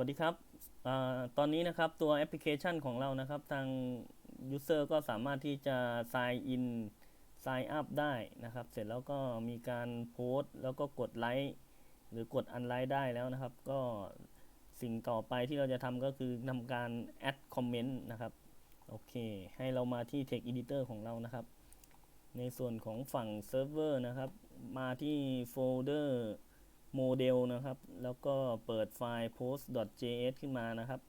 วัสดีครับอตอนนี้นะครับตัวแอปพลิเคชันของเรานะครับ ทาง User ก็สามารถที่จะ Sign in Sign up ได้นะครับ เสร็จแล้วก็มีการโพสต์แล้วก็กดไลค์หรือกดอันไลค์ได้แล้วนะครับ ก็สิ่งต่อไปที่เราจะทำก็คือทำการ add comment นะครับ โอเค ให้เรามาที่ Text Editor ของเรานะครับ ในส่วนของฝั่งเซิร์ฟเวอร์นะครับ มาที่โฟลเดอร์ โมเดลนะครับ แล้วก็เปิดไฟล์ post.js ขึ้นมานะครับ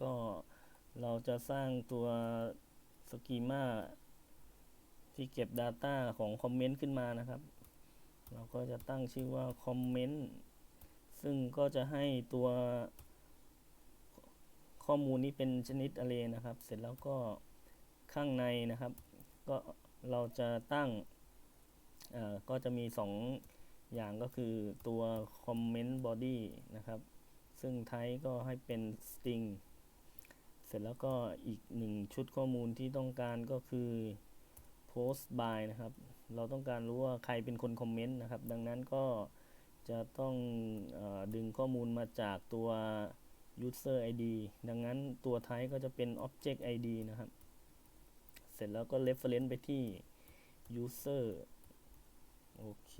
ก็เราจะสร้างตัวสกีมาที่เก็บ Data ของคอมเมนต์ขึ้นมานะครับ เราก็จะตั้งชื่อว่าคอมเมนต์ซึ่งก็จะให้ตัวข้อมูลนี้เป็นชนิด array นะครับ เสร็จแล้วก็ข้างในนะครับ ก็เราจะตั้งก็จะมี 2 อย่างก็คือตัว comment body นะครับ ซึ่งไทป์ก็ให้เป็น string เสร็จแล้วก็อีกหนึ่งชุดข้อมูลที่ต้องการก็คือ post by นะครับ เราต้องการรู้ว่าใครเป็นคนคอมเมนต์นะครับ ดังนั้นก็จะต้องอดึงข้อมูลมาจากตัว user id ดังนั้นตัว type ก็จะเป็น object id นะครับ เสร็จแล้วก็ reference ไปที่ user โอเค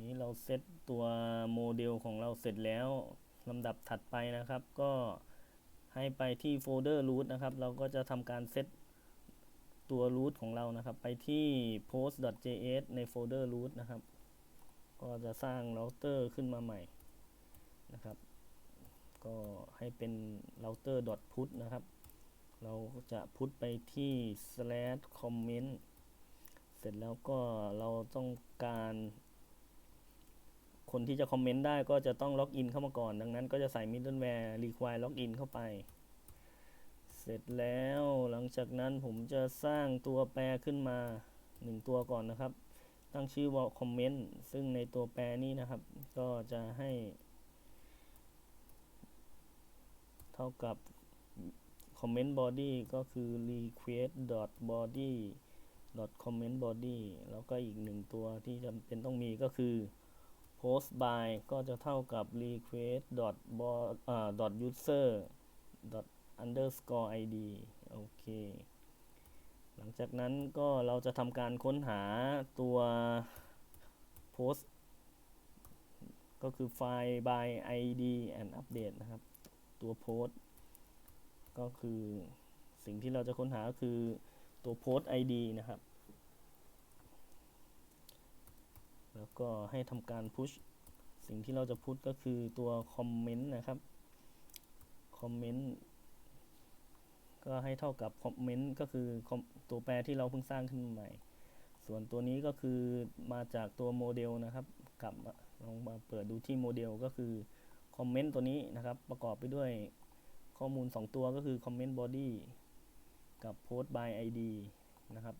นี้เราเซตตัวโมเดลของเราเสร็จแล้วลำดับถัดไปนะครับ ก็ให้ไปที่โฟลเดอร์ root นะครับ เราก็จะทำการเซตตัว root ของเรานะครับ ไปที่ post.js ในโฟลเดอร์ root นะครับ ก็จะสร้างเราเตอร์ขึ้นมาใหม่นะครับ ก็ให้เป็น router put นะครับ เราจะพุทไปที่ slash comment เสร็จแล้วก็เราต้องการ คนที่จะคอมเมนต์ได้ก็จะต้องล็อกอินเข้ามาก่อน ดังนั้นก็จะใส่ middleware require login เข้าไป เสร็จแล้วหลังจากนั้นผมจะสร้างตัวแปรขึ้นมา 1 ตัวก่อนนะครับ ตั้งชื่อว่า comment ซึ่งในตัวแปรนี้นะครับ ก็จะให้ เท่ากับ comment body ก็คือ request body comment body แล้วก็อีกหนึ่งตัวที่จำเป็นต้องมีก็คือ post by ก็จะเท่ากับ request dot bo- อ่า dot user dot underscore id โอเค หลังจากนั้นก็เราจะทำการค้นหาตัว post ก็คือไฟล์ by id and update นะครับ ตัว post ก็คือสิ่งที่เราจะค้นหาคือตัว post id นะครับ แล้ว ก็ให้ทำการ push สิ่งที่เราจะพุทก็คือตัว comment นะครับ comment ก็ให้เท่ากับ comment ก็คือตัวแปรที่เราเพิ่งสร้างขึ้นใหม่ ส่วนตัวนี้ก็คือมาจากตัวโมเดลนะครับ กลับลองมาเปิดดูที่โมเดลก็คือ comment ตัวนี้นะครับ ประกอบไปด้วยข้อมูล 2 ตัวก็คือ comment body กับ post by id นะครับ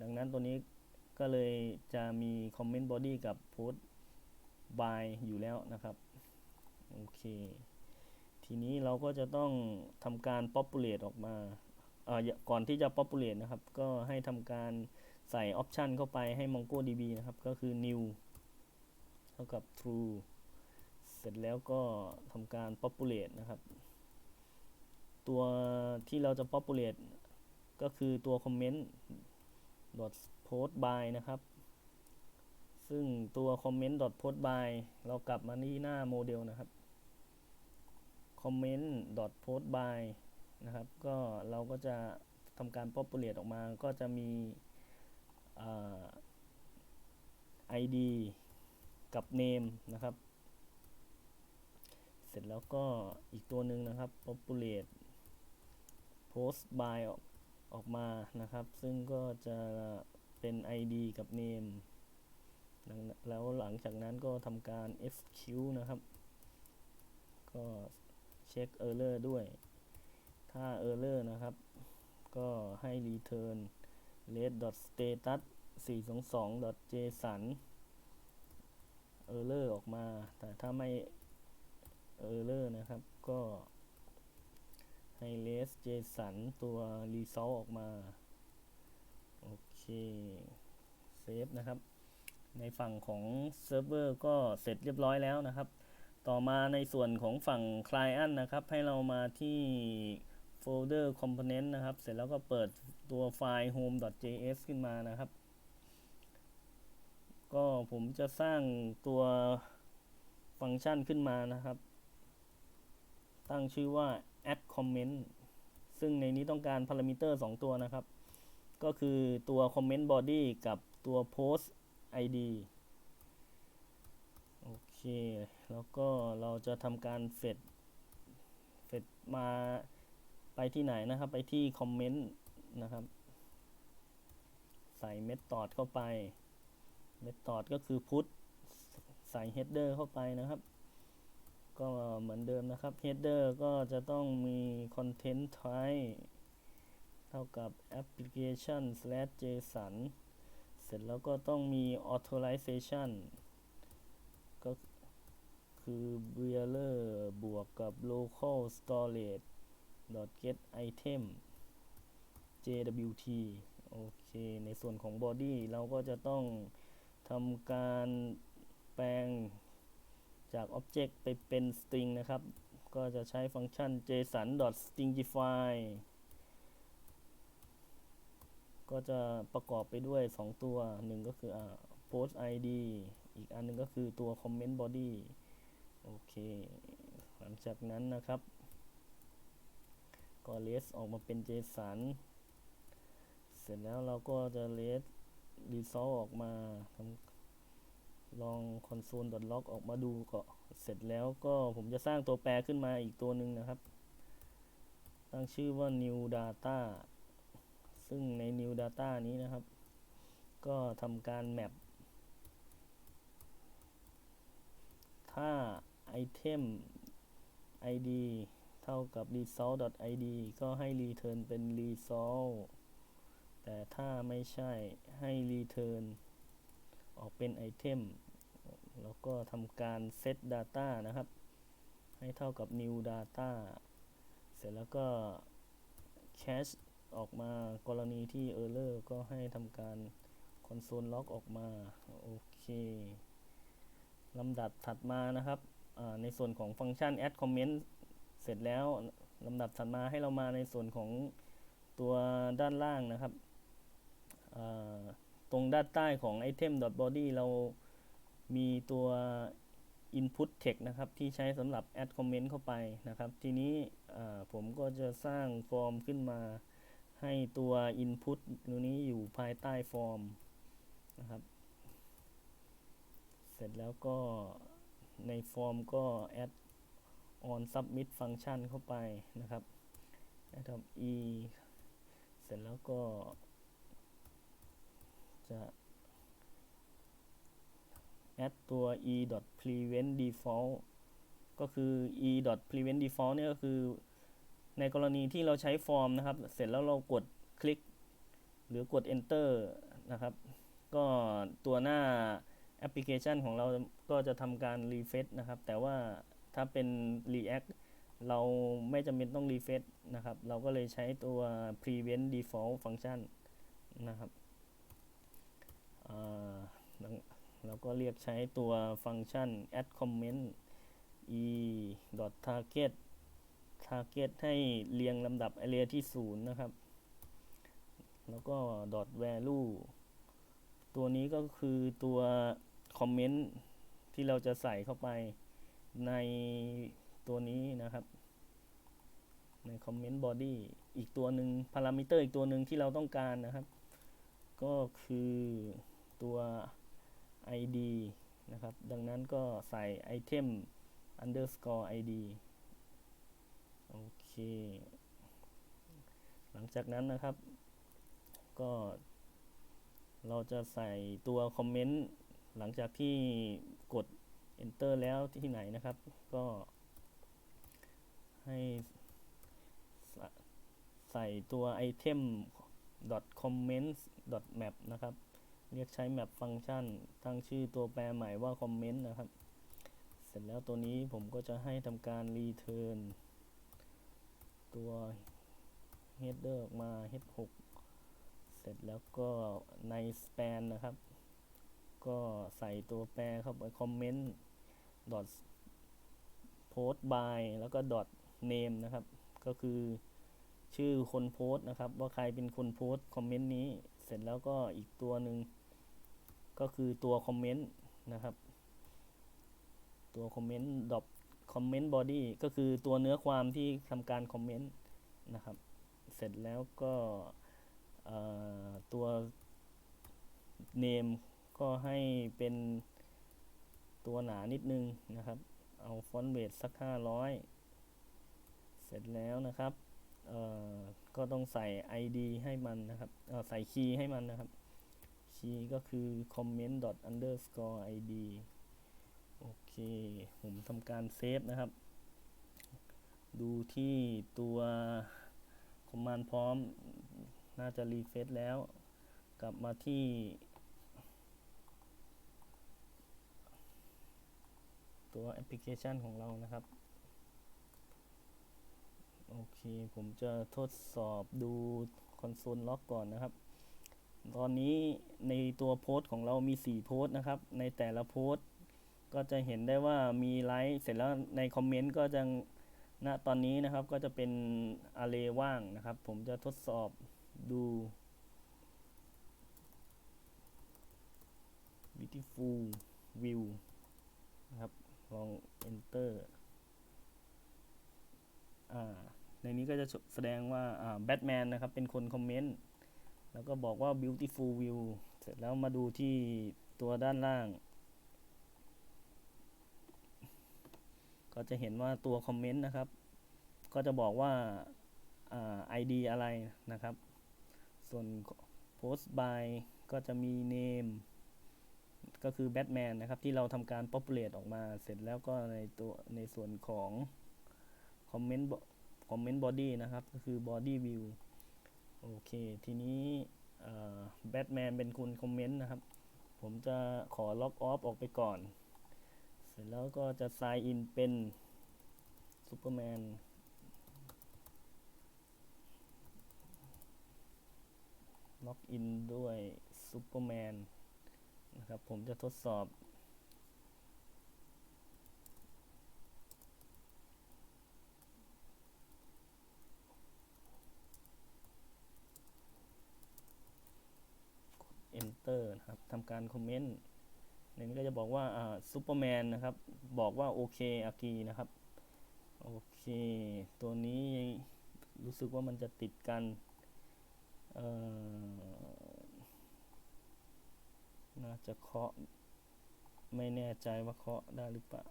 ดังนั้นตัวนี้ ก็เลยจะมี comment body กับ post by อยู่แล้วนะครับ โอเค ทีนี้เราก็จะต้องทำการ populate ออกมาเอ่ออย่าก่อนที่จะ populate นะครับ ก็ให้ทำการใส่ option เข้าไปให้ MongoDB นะครับ ก็คือ new เท่ากับ true เสร็จแล้วก็ทำการ populate นะครับ ตัวที่เราจะ populate ก็คือตัว comment dot post by นะครับ ซึ่งตัว comment post by เรากลับมาที่หน้าโมเดลนะครับ comment post by นะครับ ก็เราก็จะทำการ populate ออกมา ก็จะมี id กับ name นะครับ เสร็จแล้วก็อีกตัวหนึ่งนะครับ populate post by ออกออกมานะครับ ซึ่งก็จะ เป็น id กับ name แล้วหลังจากนั้นก็ทำการ fq นะครับ ก็เช็ค error ด้วย ถ้า error นะครับ ก็ให้ return red status 422 json error ออกมา แต่ถ้าไม่ error นะครับ ก็ให้ res json ตัว result ออกมา เคเซฟนะครับ ในฝั่งของเซิร์ฟเวอร์ก็เสร็จเรียบร้อยแล้วนะครับ ต่อมาในส่วนของฝั่ง Client นะครับ ให้เรามาที่โฟลเดอร์ Component นะครับ เสร็จแล้วก็เปิดตัวไฟล์ home.js ขึ้นมานะครับ ก็ผมจะสร้างตัวฟังก์ชันขึ้นมานะครับ ตั้งชื่อว่า add comment ซึ่งในนี้ต้องการพารามิเตอร์ 2 ตัวนะครับ ก็คือตัว comment body กับตัว post id โอเค แล้วก็เราจะทำการเฟดเฟดมาไปที่ไหนนะครับ ไปที่ comment นะครับ ใส่ method เข้าไป method ก็คือ put ใส่ header เข้าไปนะครับ ก็เหมือนเดิมนะครับ header ก็จะต้องมี content type เท่ากับ application slash json เสร็จแล้วก็ต้องมี authorization ก็คือ bearer บวกกับ local storage get item jwt โอเค ในส่วนของ body เราก็จะต้องทำการแปลงจาก object ไปเป็น string นะครับ ก็จะใช้ฟังก์ชัน json.stringify ก็จะประกอบไปด้วย 2 ตัวหนึ่งก็คืออ post id อีกอันหนึงก็คือตัว comment body โอเค หลังจากนั้นนะครับ ก็ less ออกมาเป็น json เสร็จแล้วเราก็จะ less result ออกมาทำลอง console.log ออกมาดูก็เสร็จแล้วก็ผมจะสร้างตัวแปรขึ้นมาอีกตัวหนึ่งนะครับ ตั้งชื่อว่า new data ซึ่งใน new data นี้นะครับ ก็ทำการ map ถ้า item id เท่ากับ result.id ก็ให้ return เป็น result แต่ถ้าไม่ใช่ให้ return ออกเป็น item แล้วก็ทำการ set data นะครับ ให้เท่ากับ new data เสร็จแล้วก็ cache ออกมากรณีที่ error ก็ให้ทำการ console log ออกมา โอเคลำดับถัดมานะครับ ในส่วนของฟังก์ชัน add comment เสร็จแล้วลำดับถัดมาให้เรามาในส่วนของตัวด้านล่างนะครับ ตรงด้านใต้ของ item body เรามีตัว input text นะครับ ที่ใช้สำหรับ add comment เข้าไปนะครับ ทีนี้ผมก็จะสร้างฟอร์มขึ้นมา ให้ตัว input ตัวนี้อยู่ภายใต้ฟอร์มนะครับ เสร็จแล้วก็ในฟอร์มก็ add on submit function เข้าไปนะครับ นะครับ e เสร็จแล้วก็จะ add ตัว e prevent default ก็คือ e prevent default เนี่ยก็คือ ในกรณีที่เราใช้ฟอร์มนะครับ เสร็จแล้วเรากดคลิก หรือกด enter นะครับ ก็ตัวหน้าแอปพลิเคชันของเราก็จะทำการ refresh นะครับ แต่ว่าถ้าเป็น React เราไม่จำเป็นต้อง refresh นะครับ เราก็เลยใช้ตัว prevent default function นะครับเราก็เรียกใช้ตัวฟังก์ชัน add comment e target target ให้เรียงลำดับ array ที่ 0 นะครับ แล้วก็ dot value ตัวนี้ก็คือตัว comment ที่เราจะใส่เข้าไปในตัวนี้นะครับ ใน comment body อีกตัวหนึ่งพารามิเตอร์อีกตัวหนึ่งที่เราต้องการนะครับ ก็คือตัว id นะครับ ดังนั้นก็ใส่ item underscore id โอเค หลังจากนั้นนะครับ ก็ เราจะใส่ตัวคอมเมนต์หลังจากที่กด enter แล้วที่ไหนนะครับ ก็ให้ใส่ตัว item comments map นะครับ เรียกใช้ map ฟังก์ชัน ตั้งชื่อตัวแปรใหม่ว่า comment นะครับ เสร็จแล้วตัวนี้ผมก็จะให้ทำการ return ตัว header ออกมา h 6 เสร็จแล้วก็ใน span นะครับ ก็ใส่ตัวแปรเข้าไป comment dot post by แล้วก็ dot name นะครับ ก็คือชื่อคนโพสต์นะครับ ว่าใครเป็นคนโพสต์คอมเมนต์นี้ เสร็จแล้วก็อีกตัวหนึ่งก็คือตัวคอมเมนต์นะครับ ตัวคอมเมนต์ดอ อมเมนต์บอดี้ก็คือตัวเนื้อความที่ทำการคอมเมนต์นะครับ เสร็จแล้วก็ตัว name ก็ให้เป็นตัวหนานิดนึงนะครับ เอาฟอนต์เวทสัก 500 เสร็จแล้วนะครับก็ต้องใส่ ID ให้มันนะครับใส่คีย์ให้มันนะครับคีย์ก็คือ comment underscore id เค ผมทำการเซฟนะครับ ดูที่ตัวคอมมานด์พร้อม น่าจะรีเฟซแล้ว กลับมาที่ตัวแอปพลิเคชันของเรานะครับ โอเค ผมจะทดสอบดูคอนโซลล็อกก่อนนะครับ ตอนนี้ในตัวโพสต์ของเรามี 4 โพสต์นะครับ ในแต่ละโพสต์ ก็จะเห็นได้ว่ามีไลค์เสร็จแล้วในคอมเมนต์ก็จะณตอนนี้นะครับก็จะเป็นอาร์เรว่างนะครับ ผมจะทดสอบดู beautiful view นะครับ ลอง enter อ่าในนี้ก็จะแสดงว่าอ่าแบทแมนนะครับ เป็นคนคอมเมนต์ แล้วก็บอกว่า beautiful view เสร็จแล้วมาดูที่ตัวด้านล่าง ก็จะเห็นว่าตัวคอมเมนต์นะครับ ก็จะบอกว่าอ่า ID อะไรนะครับ ส่วน post by ก็จะมี name ก็คือ Batman นะครับ ที่เราทำการ populate ออกมาเสร็จแล้วก็ในตัวในส่วนของ comment comment body นะครับ ก็คือ body view โอเค ทีนี้แบทแมนเป็นคุณคอมเมนต์นะครับ ผมจะขอล็อกออฟออกไปก่อน แล้วก็จะ sign in เป็นซูเปอร์แมนล็อกอินด้วยซูเปอร์แมนนะครับ ผมจะทดสอบ enter นะครับทำการคอมเมนต์ ในนี้ก็จะบอกว่าซูเปอร์แมนนะครับ บอกว่าโอเคอากีนะครับ โอเค ตัวนี้รู้สึกว่ามันจะติดกันน่าจะเคาะ ไม่แน่ใจว่าเคาะได้หรือเปล่า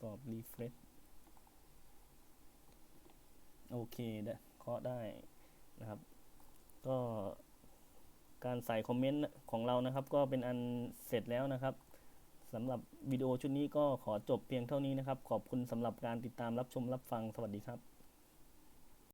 สอบ refresh โอเคได้เคาะได้นะครับ ก็การใส่คอมเมนต์ของเรานะครับ ก็เป็นอันเสร็จแล้วนะครับสำหรับวิดีโอชุดนี้ก็ขอจบเพียงเท่านี้นะครับ ขอบคุณสำหรับการติดตามรับชมรับฟังสวัสดีครับ